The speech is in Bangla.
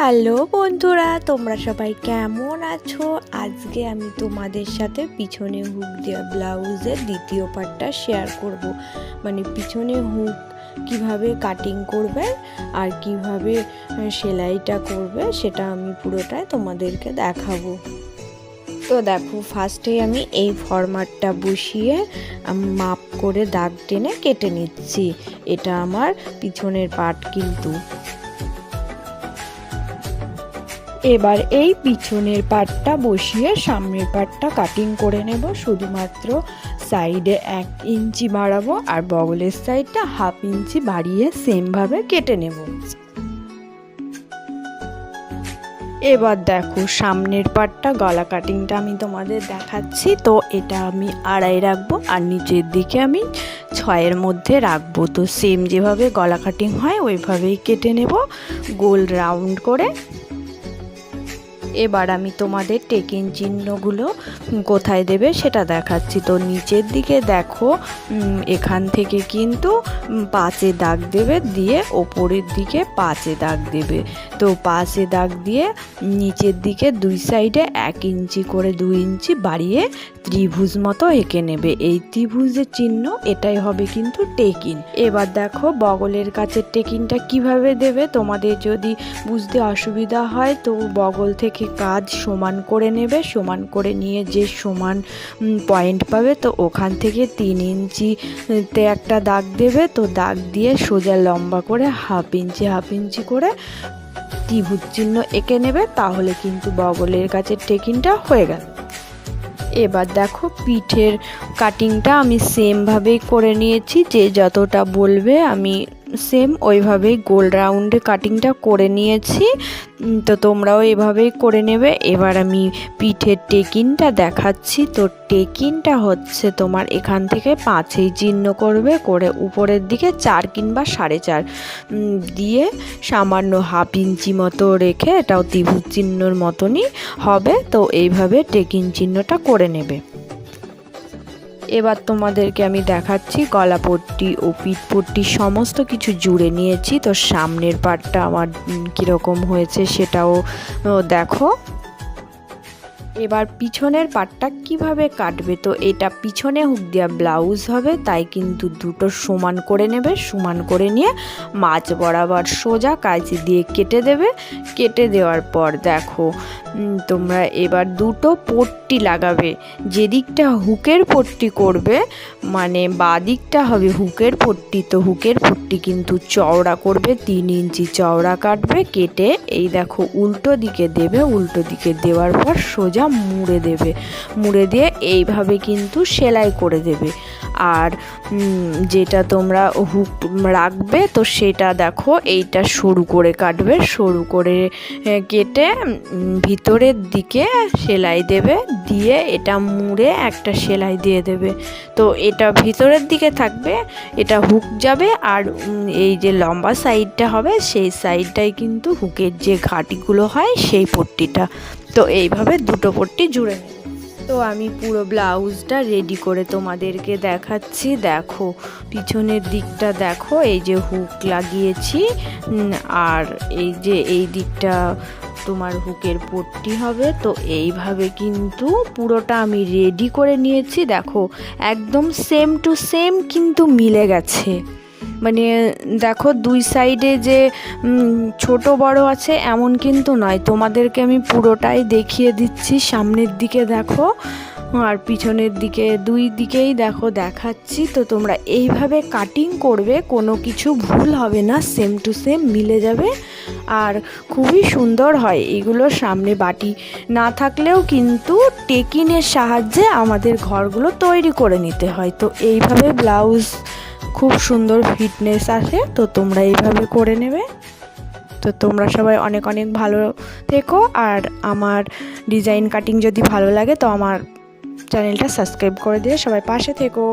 হ্যালো বন্ধুরা, তোমরা সবাই কেমন আছো? আজকে আমি তোমাদের সাথে পিছনে হুক দেওয়া ব্লাউজের দ্বিতীয় পার্টটা শেয়ার করব। মানে পিছনে হুক কীভাবে কাটিং করবে আর কীভাবে সেলাইটা করবে সেটা আমি পুরোটাই তোমাদেরকে দেখাবো। তো দেখো ফার্স্টে আমি এই ফরম্যাটটা বসিয়ে মাপ করে দাগ টেনে কেটে নিচ্ছি। এটা আমার পিছনের পার্ট কিন্তু। এবার এই পিছনের পার্টটা বসিয়ে সামনের পার্টটা কাটিং করে নেব। শুধুমাত্র সাইডে এক ইঞ্চি বাড়াবো আর বগলের সাইডটা হাফ ইঞ্চি বাড়িয়ে সেমভাবে কেটে নেব। এবার দেখো সামনের পার্টটা গলা কাটিংটা আমি তোমাদের দেখাচ্ছি। তো এটা আমি আড়াই রাখব আর নিচের দিকে আমি ছয়ের মধ্যে রাখব। তো সেম যেভাবে গলা কাটিং হয়, ওইভাবেই কেটে নেব। গোল রাউন্ড করে এবার আমি তোমাদের টেকিং চিহ্নগুলো কোথায় দেবে সেটা দেখাচ্ছি। তো নিচের দিকে দেখো এখান থেকে কিন্তু পাঁচে দাগ দেবে, দিয়ে ওপরের দিকে পাঁচে দাগ দেবে। তো পাঁচে দাগ দিয়ে নিচের দিকে দুই সাইডে এক ইঞ্চি করে দুই ইঞ্চি বাড়িয়ে ত্রিভুজ মতো এঁকে নেবে। এই ত্রিভুজের চিহ্ন, এটাই হবে কিন্তু টেকিন। এবার দেখো বগলের কাছে টেকিনটা কীভাবে দেবে? তোমাদের যদি বুঝতে অসুবিধা হয়, তো বগল থেকে কাজ সমান করে নেবে। সমান করে নিয়ে যে সমান পয়েন্ট পাবে, তো ওখান থেকে তিন ইঞ্চিতে একটা দাগ দেবে। তো দাগ দিয়ে সোজা লম্বা করে হাফ ইঞ্চি হাফ ইঞ্চি করে ত্রিভুজ চিহ্ন এঁকে নেবে, তাহলে কিন্তু বগলের কাছে টেকিংটা হয়ে গেল। এবার দেখো পিঠের কাটিংটা আমি সেমভাবেই করে নিয়েছি, যে যতটা বলবে আমি সেম ওইভাবেই গোল রাউন্ডে কাটিংটা করে নিয়েছি। তো তোমরাও এভাবেই করে নেবে। এবার আমি পিঠের টেকিনটা দেখাচ্ছি। তো টেকিনটা হচ্ছে তোমার এখান থেকে পাঁচেই চিহ্ন করবে, করে উপরের দিকে চার কিংবা সাড়ে চার। দিয়ে সামান্য হাফ ইঞ্চি মতো রেখে এটাও ত্রিভুজ চিহ্নর মতনই হবে। তো এইভাবে টেকিন চিহ্নটা করে নেবে। এবার তোমাদেরকে আমি দেখাচ্ছি গলা পট্টি ও পিঠ পট্টি সমস্ত কিছু জুড়ে নিয়েছি। তো সামনের পার্টটা আমার কীরকম হয়েছে সেটাও দেখো। এবার পিছনের পাটটা কীভাবে কাটবে? তো এটা পিছনে হুক দেওয়া ব্লাউজ হবে, তাই কিন্তু দুটো সমান করে নেবে, সমান করে নিয়ে মাছ বরাবর সোজা কাঁচি দিয়ে কেটে দেবে। কেটে দেওয়ার পর দেখো তোমরা এবার দুটো পট্টি লাগাবে। যেদিকটা হুকের পট্টি করবে মানে বাদিকটা হবে হুকের পট্টি, তো হুকের পট্টি কিন্তু চওড়া করবে, তিন ইঞ্চি চওড়া কাটবে, কেটে এই দেখো উল্টো দিকে দেবে, উল্টো দিকে দেওয়ার পর সোজা মুড়ে দেবে। মুড়ে দিয়ে এইভাবে কিন্তু সেলাই করে দেবে। আর যেটা তোমরা হুক রাখবে, তো সেটা দেখো, এইটা সরু করে কাটবে সরু করে কেটে ভিতরের দিকে সেলাই দেবে, দিয়ে এটা মুড়ে একটা সেলাই দিয়ে দেবে। তো এটা ভিতরের দিকে থাকবে, এটা হুক যাবে, আর এই যে লম্বা সাইডটা হবে, সেই সাইডটাই কিন্তু হুকের যে ঘাটিগুলো হয়, সেই পট্টিটা। তো এইভাবে দুটো পট্টি জুড়ে নেবে। তো আমি পুরো ব্লাউজটা রেডি করে তোমাদেরকে দেখাচ্ছি। দেখো, পিছনের দিকটা দেখো, এই যে হুক লাগিয়েছি। আর এই যে এই দিকটা তোমার হুকের পট্টি হবে। তো এইভাবে কিন্তু পুরোটা আমি রেডি করে নিয়েছি। দেখো, একদম সেম টু সেম কিন্তু মিলে গেছে। মানে দেখো দুই সাইডে যে ছোট বড় আছে এমন কিন্তু নয়। তোমাদেরকে আমি পুরোটাই দেখিয়ে দিচ্ছি। সামনের দিকে দেখো আর পিছনের দিকে, দুই দিকেই দেখো দেখাচ্ছি। তো তোমরা এইভাবে কাটিং করবে, কোনো কিছু ভুল হবে না। সেম টু সেম মিলে যাবে আর খুবই সুন্দর হয় এগুলো সামনে বাটি। না থাকলেও কিন্তু টেকিনের সাহায্যে আমাদের ঘরগুলো তৈরি করে নিতে হয়। তো এইভাবে ব্লাউজ খুব সুন্দর ফিটনেস আছে, তো তোমরা এইভাবে করে নেবে। তো তোমরা সবাই অনেক অনেক ভালো থেকো, আর আমার ডিজাইন কাটিং যদি ভালো লাগে, তো আমার চ্যানেলটা সাবস্ক্রাইব করে দিয়ে সবাই পাশে থেকো।